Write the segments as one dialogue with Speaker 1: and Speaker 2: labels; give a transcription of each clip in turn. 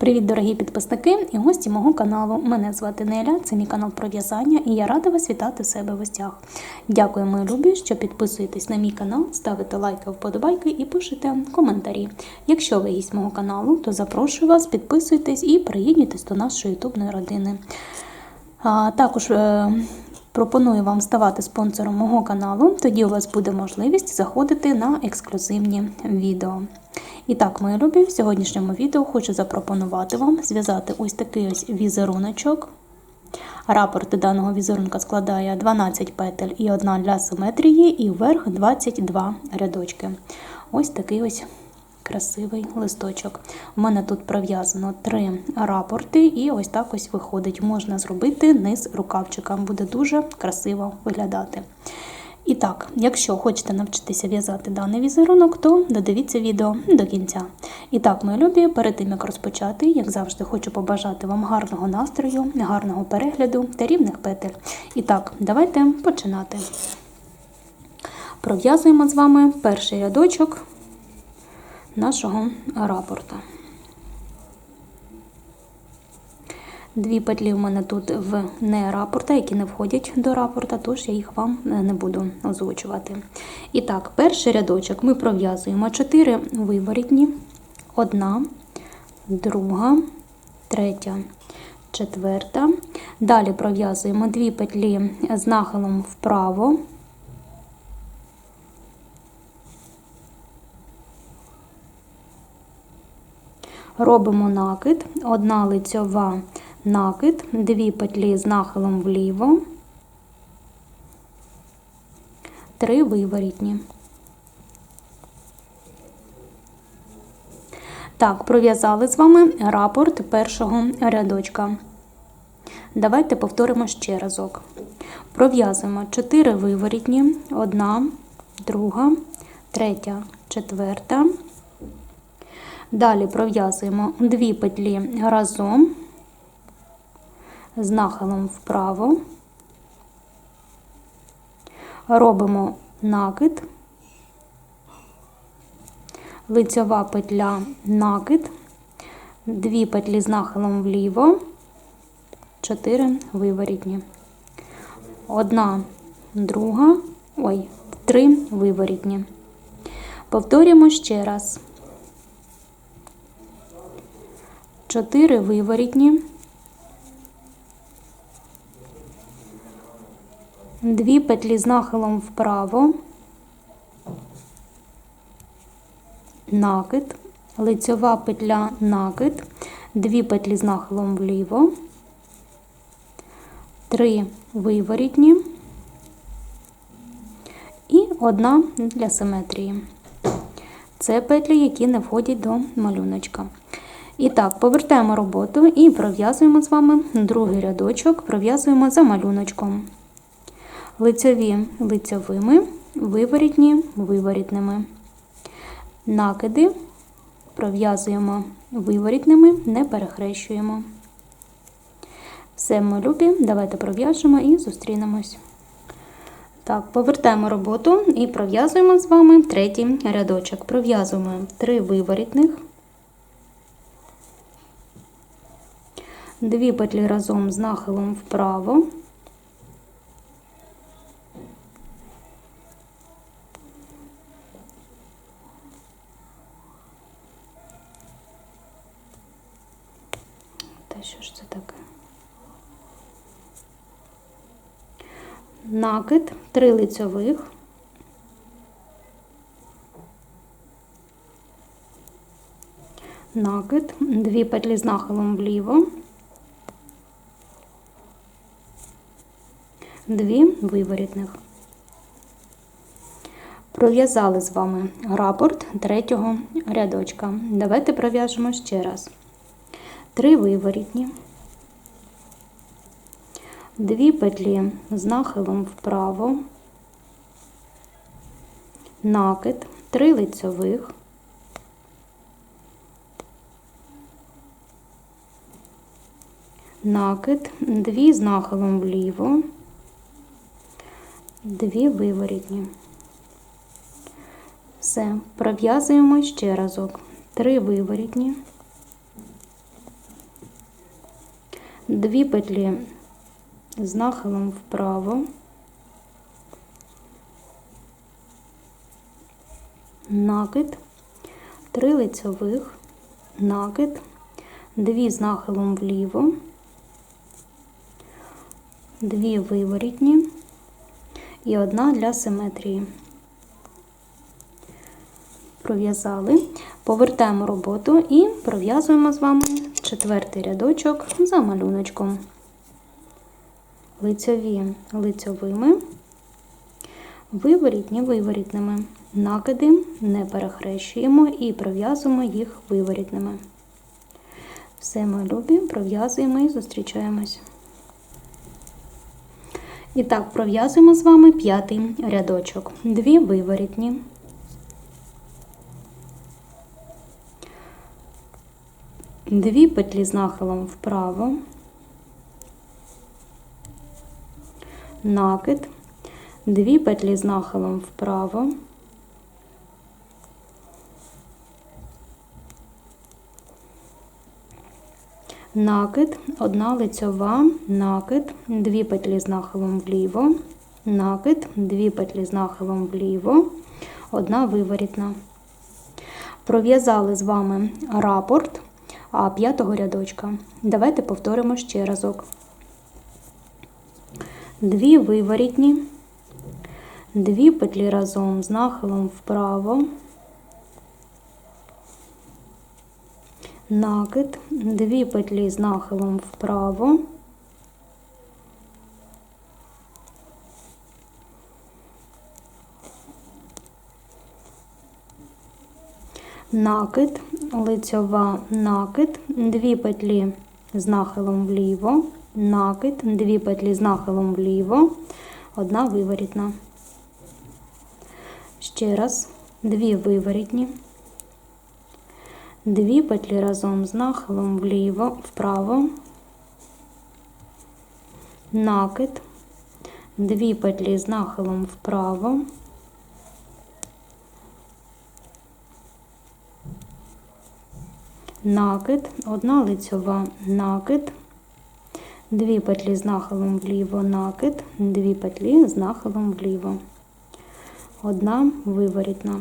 Speaker 1: Привіт, дорогі підписники і гості мого каналу. Мене звати Неля, це мій канал про в'язання, і я рада вас вітати в себе в гостях. Дякую, мої любі, що підписуєтесь на мій канал, ставите лайки, вподобайки і пишете коментарі. Якщо ви гість мого каналу, то запрошую вас, підписуйтесь і приєднуйтесь до нашої ютубної родини. А також е, пропоную вам ставати спонсором мого каналу, тоді у вас буде можливість заходити на ексклюзивні відео. І так, мої любі, в сьогоднішньому відео хочу запропонувати вам зв'язати ось такий ось візеруночок. Рапорт даного візерунка складає 12 петель і одна для симетрії, і вверх 22 рядочки. Ось такий ось красивий листочок. У мене тут пров'язано три рапорти, і ось так ось виходить. Можна зробити низ рукавчика, буде дуже красиво виглядати. І так, якщо хочете навчитися в'язати даний візерунок, то додивіться відео до кінця. І так, мої любі, перед тим як розпочати, як завжди, хочу побажати вам гарного настрою, гарного перегляду та рівних петель. І так, давайте починати. Пров'язуємо з вами перший рядочок нашого рапорта. Дві петлі в мене тут в не рапорта, які не входять до рапорта, тож я їх вам не буду озвучувати. І так, перший рядочок ми пров'язуємо 4 виворітні, одна, друга, третя, четверта. Далі пров'язуємо дві петлі з нахилом вправо. Робимо накид, одна лицьова накид, дві петлі з нахилом вліво, три виворітні. Так, пров'язали з вами рапорт першого рядочка. Давайте повторимо ще разок. Пров'язуємо 4 виворітні, одна, друга, третя, четверта. Далі пров'язуємо дві петлі разом з нахилом вправо, робимо накид, лицьова петля накид, дві петлі з нахилом вліво, чотири виворітні. Одна, друга, ой, три виворітні. Повторюємо ще раз. Чотири виворітні. Дві петлі з нахилом вправо, накид, лицьова петля накид, дві петлі з нахилом вліво, три виворітні. І одна для симетрії. Це петлі, які не входять до малюночка. І так, повертаємо роботу і пров'язуємо з вами другий рядочок, пров'язуємо за малюночком лицьові лицьовими, виворітні виворітними. Накиди пров'язуємо виворітними, не перехрещуємо. Все, ми любі, давайте пров'яжемо і зустрінемось. Так, повертаємо роботу і пров'язуємо з вами третій рядочок. Пров'язуємо три виворітних, дві петлі разом з нахилом вправо. Що ж це таке? Накид, три лицьових. Накид, дві петлі з нахилом вліво, дві виворітних. Пров'язали з вами рапорт третього рядочка. Давайте пров'яжемо ще раз. Три виворітні, дві петлі з нахилом вправо, накид, три лицьових, накид, дві з нахилом вліво, дві виворітні. Все, пров'язуємо ще разок. Три виворітні, дві петлі з нахилом вправо, накид, три лицьових, накид, дві з нахилом вліво, дві виворітні. І одна для симетрії. Пров'язали, повертаємо роботу і пров'язуємо з вами четвертий рядочок за малюночком. Лицьові лицьовими, виворітні виворітними. Накиди не перехрещуємо і пров'язуємо їх виворітними. Все, ми любі, пров'язуємо і зустрічаємось. І так, пров'язуємо з вами п'ятий рядочок. Дві виворітні. Дві петлі з нахилом вправо, накид, дві петлі з нахилом вправо, накид, одна лицьова, накид, дві петлі з нахилом вліво, накид, дві петлі з нахилом вліво, одна виворітна. Пров'язали з вами рапорт а п'ятого рядочка. Давайте повторимо ще разок. Дві виворітні, дві петлі разом з нахилом вправо, накид, дві петлі з нахилом вправо, накид, лицьова накид, дві петлі з нахилом вліво, накид, дві петлі з нахилом вліво, одна виворітна. Ще раз, дві виворітні, дві петлі разом з нахилом вліво, вправо, накид, дві петлі з нахилом вправо. Накид, одна лицьова накид, дві петлі з нахилом вліво, накид, дві петлі з нахилом вліво, одна виворітна.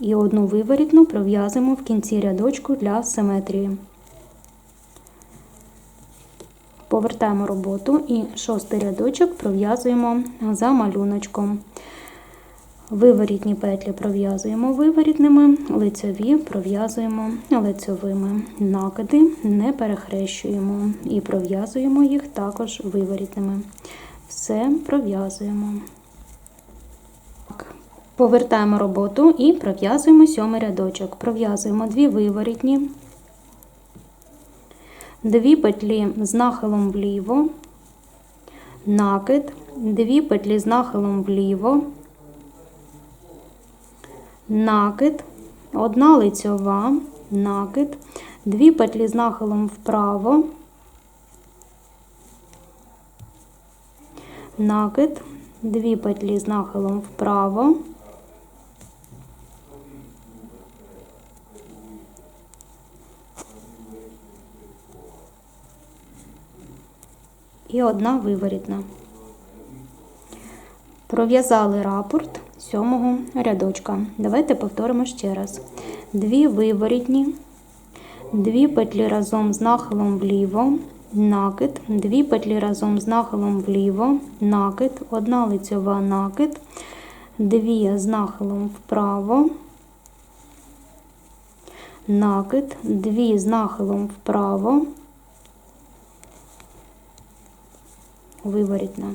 Speaker 1: І одну виворітну пров'язуємо в кінці рядочку для симетрії. Повертаємо роботу і шостий рядочок пров'язуємо за малюночком. Виворітні петлі пров'язуємо виворітними, лицьові пров'язуємо лицьовими. Накиди не перехрещуємо і пров'язуємо їх також виворітними. Все пров'язуємо. Повертаємо роботу і пров'язуємо сьомий рядочок. Пров'язуємо дві виворітні, дві петлі з нахилом вліво, накид, дві петлі з нахилом вліво накид, одна лицьова, накид, дві петлі з нахилом вправо, накид, дві петлі з нахилом вправо. І одна виворітна. Пров'язали рапорт сьомого рядочка. Давайте повторимо ще раз. Дві виворітні, дві петлі разом з нахилом вліво, накид, дві петлі разом з нахилом вліво, накид, одна лицьова накид, дві з нахилом вправо, накид, дві з нахилом вправо, виворітна.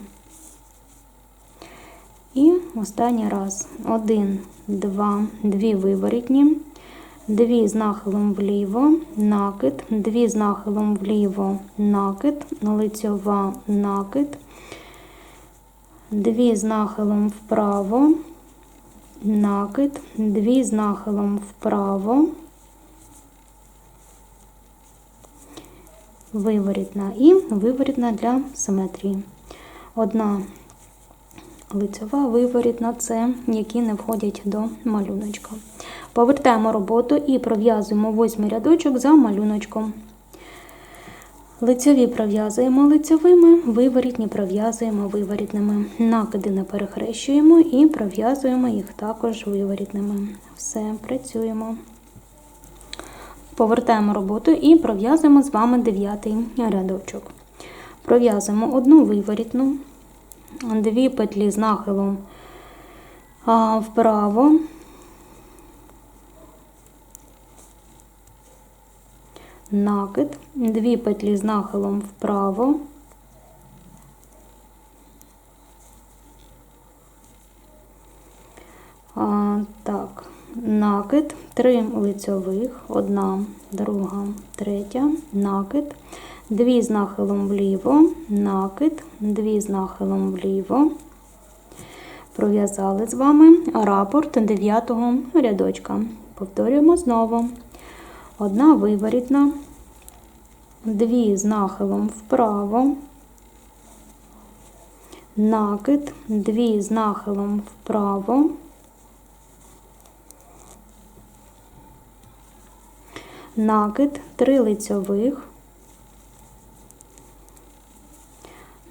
Speaker 1: І останній раз. Один, два, дві виворітні, дві з нахилом вліво, накид, дві з нахилом вліво, накид, лицьова накид, дві з нахилом вправо, накид, дві з нахилом вправо, виворітна і виворітна для симетрії. Одна лицьова виворітна це, які не входять до малюночка. Повертаємо роботу і пров'язуємо восьмий рядочок за малюночком. Лицьові пров'язуємо лицьовими, виворітні пров'язуємо виворітними. Накиди не перехрещуємо і пров'язуємо їх також виворітними. Все, працюємо. Повертаємо роботу і пров'язуємо з вами дев'ятий рядочок. Пров'язуємо одну виворітну, дві петлі з нахилом вправо. Накид, дві петлі з нахилом вправо. А, так, накид, три лицьових, одна, друга, третя, накид, дві з нахилом вліво, накид, дві з нахилом вліво. Пров'язали з вами рапорт 9 рядочка. Повторюємо знову. Одна виворітна, дві з нахилом вправо, накид, дві з нахилом вправо. накид, три лицьових,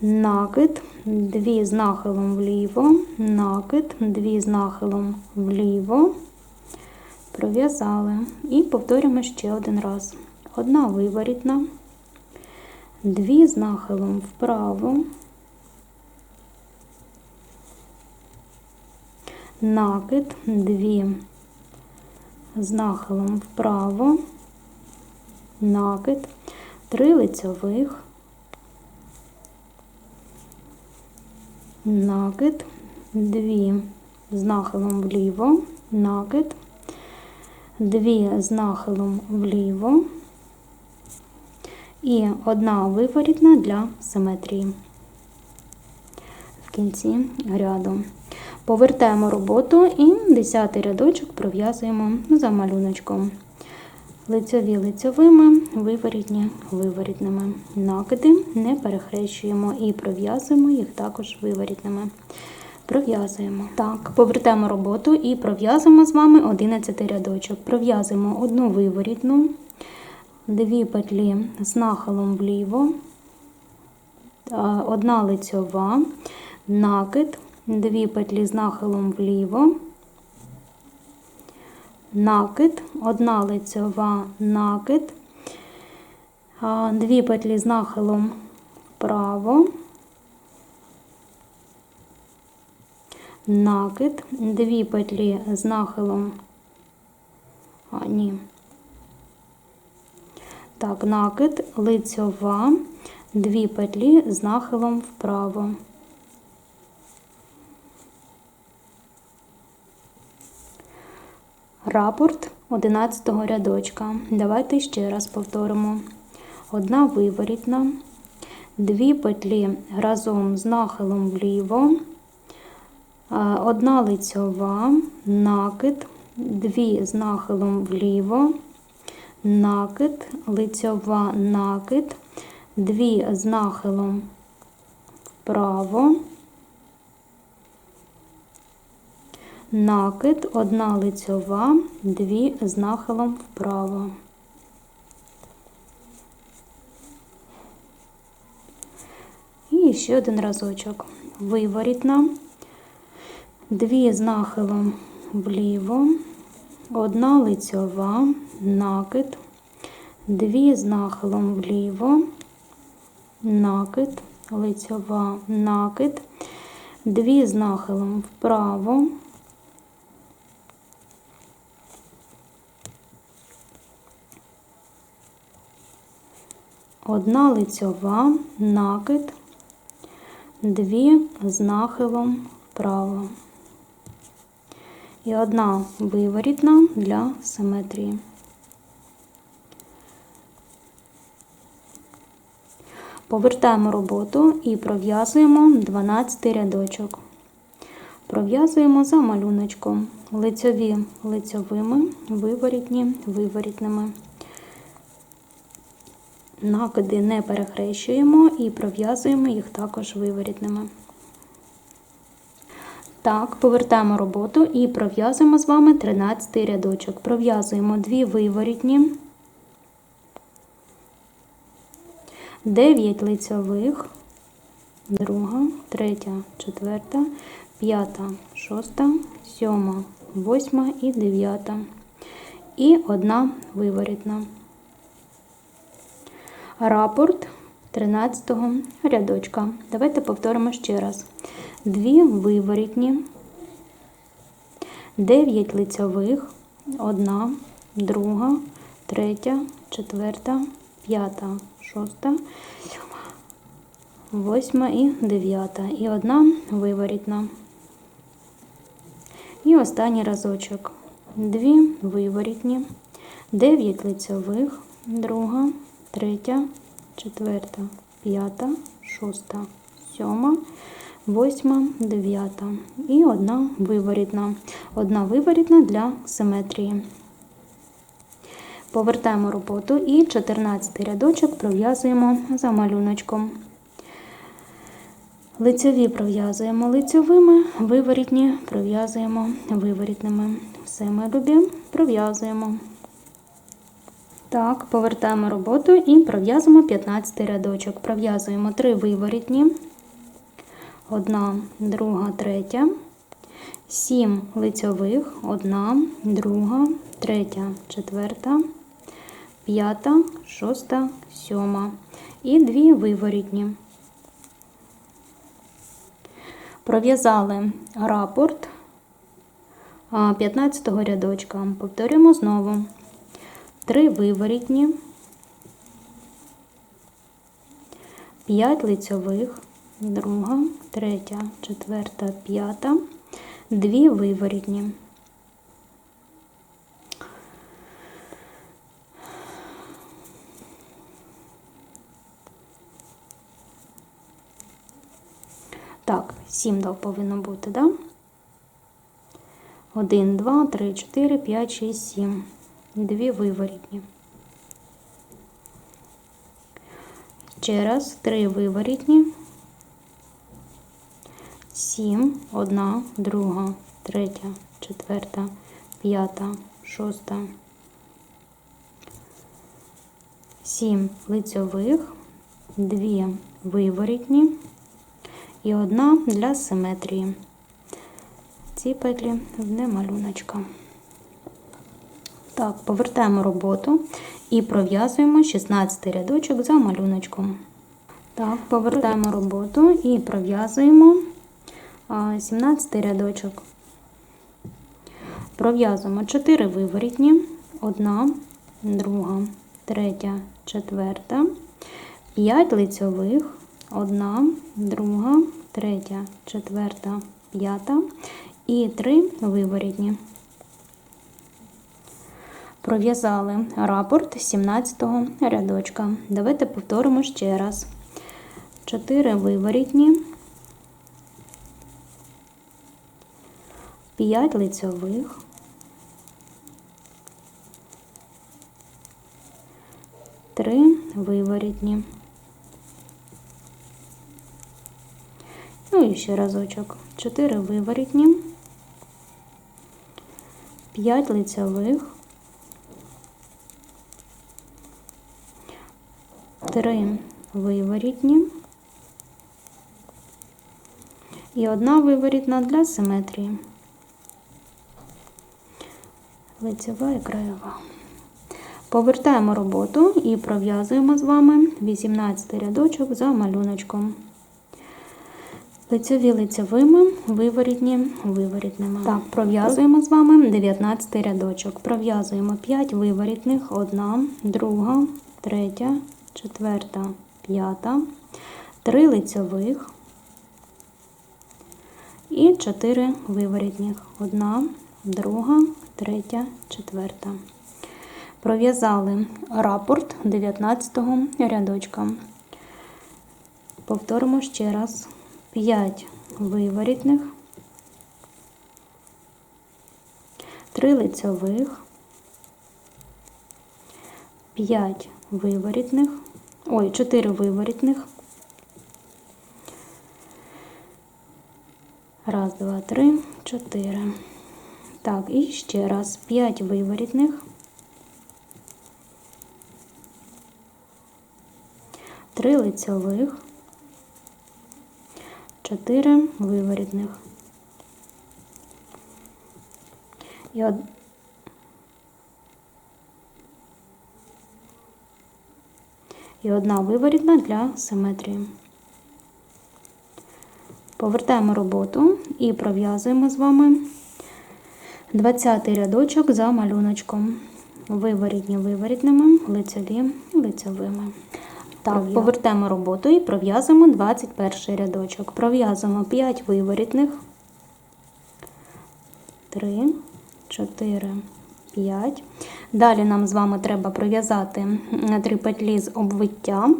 Speaker 1: накид, дві з нахилом вліво, накид, дві з нахилом вліво, пров'язали. І повторюємо ще один раз. Одна виворітна, дві з нахилом вправо, накид, дві з нахилом вправо, накид, три лицьових, накид, дві. З нахилом вліво, накид, дві. З нахилом вліво. І одна виворітна для симетрії. В кінці ряду. Повертаємо роботу і 10 рядочок пров'язуємо за малюночком. Лицьові лицьовими, виворітні виворітними. Накиди не перехрещуємо і пров'язуємо їх також виворітними. Пров'язуємо. Так, повертаємо роботу і пров'язуємо з вами 11 рядочок. Пров'язуємо одну виворітну, дві петлі з нахилом вліво, одна лицьова, накид, дві петлі з нахилом вліво накид, одна лицьова накид, дві петлі з нахилом вправо, накид, дві петлі з нахилом, а, ні. Так, накид, лицьова, дві петлі з нахилом вправо. Рапорт 11 рядочка. Давайте ще раз повторимо. Одна виворітна, дві петлі разом з нахилом вліво, одна лицьова, накид, дві з нахилом вліво, накид, лицьова накид, дві з нахилом вправо. Накид, одна лицьова, дві з нахилом вправо. І ще один разочок. Виворітна, дві з нахилом вліво, одна лицьова, накид, дві з нахилом вліво, накид, лицьова, накид, дві з нахилом вправо. Одна лицьова, накид, дві з нахилом вправо. І одна виворітна для симетрії. Повертаємо роботу і пров'язуємо 12 рядочок. Пров'язуємо за малюночком лицьові лицьовими, виворітні виворітними накиди не перехрещуємо і пров'язуємо їх також виворітними. Так, повертаємо роботу і пров'язуємо з вами 13 рядочок. Пров'язуємо дві виворітні, 9 лицьових, друга, третя, четверта, п'ята, шоста, сьома, восьма і дев'ята. І одна виворітна. Рапорт 13 рядочка. Давайте повторимо ще раз. Дві виворітні, 9 лицьових, одна, друга, третя, четверта, п'ята, шоста, сьома, восьма і дев'ята. І одна виворітна. І останній разочок. Дві виворітні, 9 лицьових, друга, третя, четверта, п'ята, шоста, сьома, восьма, дев'ята. І одна виворітна. Одна виворітна для симетрії. Повертаємо роботу і 14 рядочок пров'язуємо за малюночком. Лицьові пров'язуємо лицьовими, виворітні пров'язуємо виворітними. Все ми любі пров'язуємо. Так, повертаємо роботу і пров'язуємо 15 рядочок. Пров'язуємо 3 виворітні, одна, друга, третя, 7 лицьових, одна, друга, третя, четверта, п'ята, шоста, сьома і 2 виворітні. Пров'язали рапорт 15 рядочка. Повторюємо знову. 3 виворітні, 5 лицьових, друга, третя, четверта, п'ята, 2 виворітні. Так, 7 повинно бути, да? 1, 2, 3, 4, 5, 6, 7. Дві виворітні. Ще раз, три виворітні. 7, одна, друга, третя, четверта, п'ята, шоста. 7 лицьових, 2 виворітні і одна для симетрії. Ці петлі вне малюночка. Так, повертаємо роботу і пров'язуємо 16 рядочок за малюночком. Так, повертаємо роботу і пров'язуємо 17 рядочок. Пров'язуємо 4 виворітні, 1, друга, третя, четверта, 5 лицьових, 1, друга, третя, четверта, п'ята і 3 виворітні. Пров'язали рапорт 17 рядочка. Давайте повторимо ще раз. 4 виворітні, 5 лицьових, 3 виворітні. Ну і ще разочок. 4 виворітні, 5 лицьових, 3 виворітні і одна виворітна для симетрії. Лицева і краєва. Повертаємо роботу і пров'язуємо з вами 18 рядочок за малюночком. Лицеві лицевими, виворітні виворітними. Так, пров'язуємо з вами 19 рядочок. Пров'язуємо 5 виворітних, 1, 2, 3, 4, 5, 3 лицевих і 4 виворітних. 1, 2, 3, 4. Пров'язали рапорт 19 рядочка. Повторимо ще раз. 5 виворітних, 3 лицьових, 5 виворітних, ой, 4 виворітних. Раз, два, три, чотири. Так, і ще раз 5 виворітних, 3 лицьових, 4 виворітних. І І одна виворітна для симетрії. Повертаємо роботу і пров'язуємо з вами 20 рядочок за малюночком. Виворітні виворітними, лицеві лицевими. Так, повертаємо роботу і пров'язуємо 21 рядочок. Пров'язуємо 5 виворітних. 3, 4, 5. Далі нам з вами треба пров'язати 3 петлі з обвиття.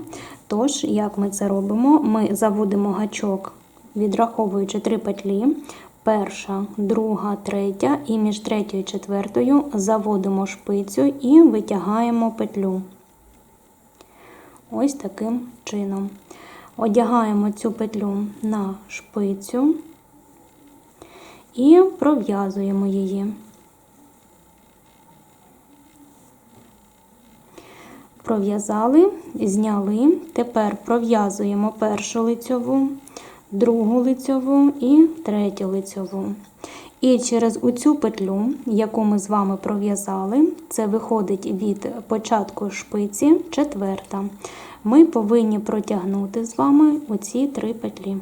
Speaker 1: Тож, як ми це робимо? Ми заводимо гачок, відраховуючи 3 петлі. Перша, друга, третя, і між третьою і четвертою заводимо шпицю і витягаємо петлю. Ось таким чином. Одягаємо цю петлю на шпицю і пров'язуємо її. Пров'язали, зняли. Тепер пров'язуємо першу лицьову, другу лицьову і третю лицьову. І через оцю петлю, яку ми з вами пров'язали, це виходить від початку шпиці четверта. Ми повинні протягнути з вами оці три петлі.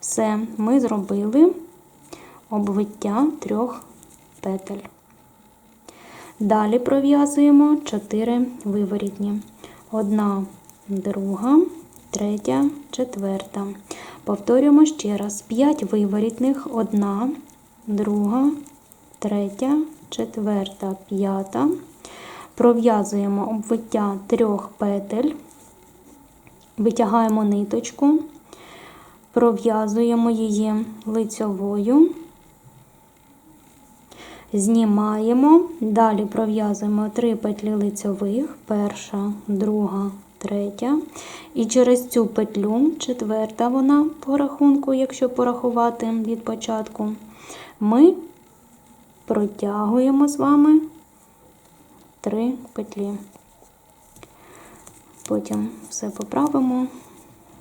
Speaker 1: Все, ми зробили обвиття трьох петель. Далі пров'язуємо 4 виворітні. Одна, друга, третя, четверта. Повторюємо ще раз: 5 виворітних, одна, друга, третя, четверта, п'ята. Пров'язуємо обвиття трьох петель, витягаємо ниточку, пров'язуємо її лицьовою, знімаємо, далі пров'язуємо 3 петлі лицьових, перша, друга, третя. І через цю петлю, четверта вона по рахунку, якщо порахувати від початку, ми протягуємо з вами 3 петлі. Потім все поправимо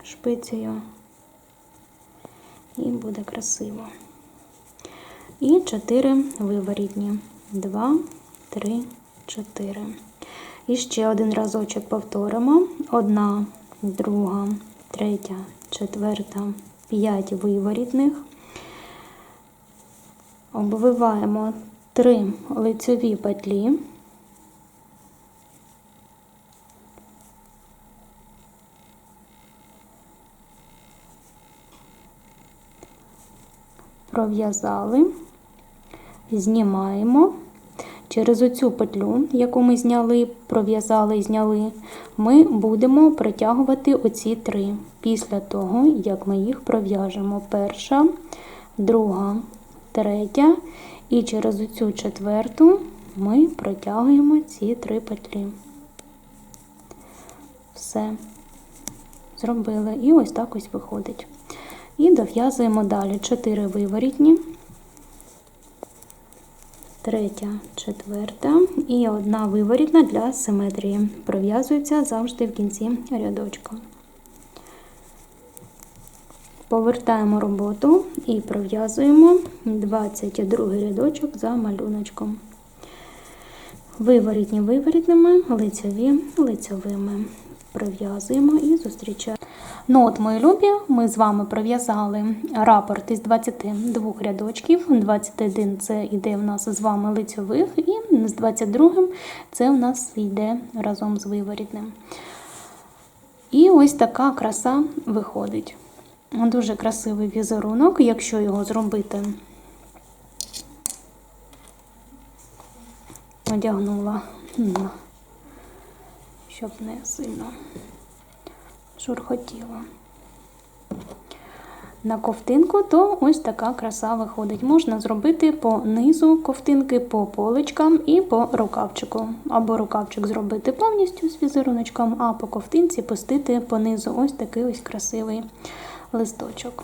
Speaker 1: шпицею і буде красиво. І 4 виворітні. 2, 3, 4. І ще один разочок повторимо. Одна, друга, третя, четверта, п'ять виворітних. Обвиваємо три лицеві петлі. Пров'язали, знімаємо. Через оцю петлю, яку ми зняли, пров'язали і зняли, ми будемо протягувати оці три після того, як ми їх пров'яжемо. Перша, друга, третя, і через оцю четверту ми протягуємо ці три петлі. Все, зробили. І ось так ось виходить. І дов'язуємо далі 4 виворітні третя, четверта і одна виворітна для симетрії. Пров'язується завжди в кінці рядочка. Повертаємо роботу і пров'язуємо 22 рядочок за малюночком. Виворітні виворітними, лицеві лицевими. Пров'язуємо і зустрічаємо. Ну от, мої любі, ми з вами пров'язали рапорт із 22 рядочків. 21 це йде в нас з вами лицьових, і з 22 це у нас йде разом з виворітним. І ось така краса виходить. Дуже красивий візерунок, якщо його зробити, одягнула, щоб не сильно шурхотіло. На ковтинку, то ось така краса виходить. Можна зробити по низу ковтинки, по поличкам і по рукавчику. Або рукавчик зробити повністю з візеруночком, а по ковтинці пустити по низу ось такий ось красивий листочок.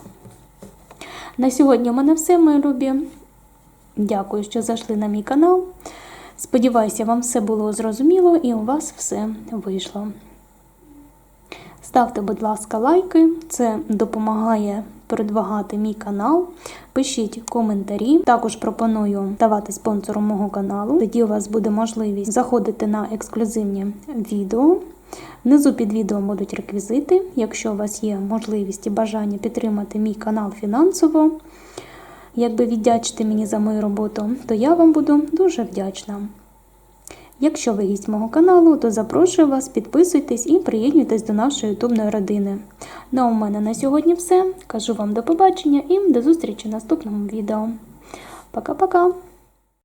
Speaker 1: На сьогодні у мене все, мої любі. Дякую, що зайшли на мій канал. Сподіваюся, вам все було зрозуміло і у вас все вийшло. Ставте, будь ласка, лайки, це допомагає продвигати мій канал. Пишіть коментарі. Також пропоную ставати спонсором мого каналу. Тоді у вас буде можливість заходити на ексклюзивні відео. Внизу під відео будуть реквізити. Якщо у вас є можливість і бажання підтримати мій канал фінансово, якби віддячити мені за мою роботу, то я вам буду дуже вдячна. Якщо ви гість мого каналу, то запрошую вас, підписуйтесь і приєднуйтесь до нашої ютубної родини. Ну а у мене на сьогодні все. Кажу вам до побачення і до зустрічі в наступному відео. Пока-пока!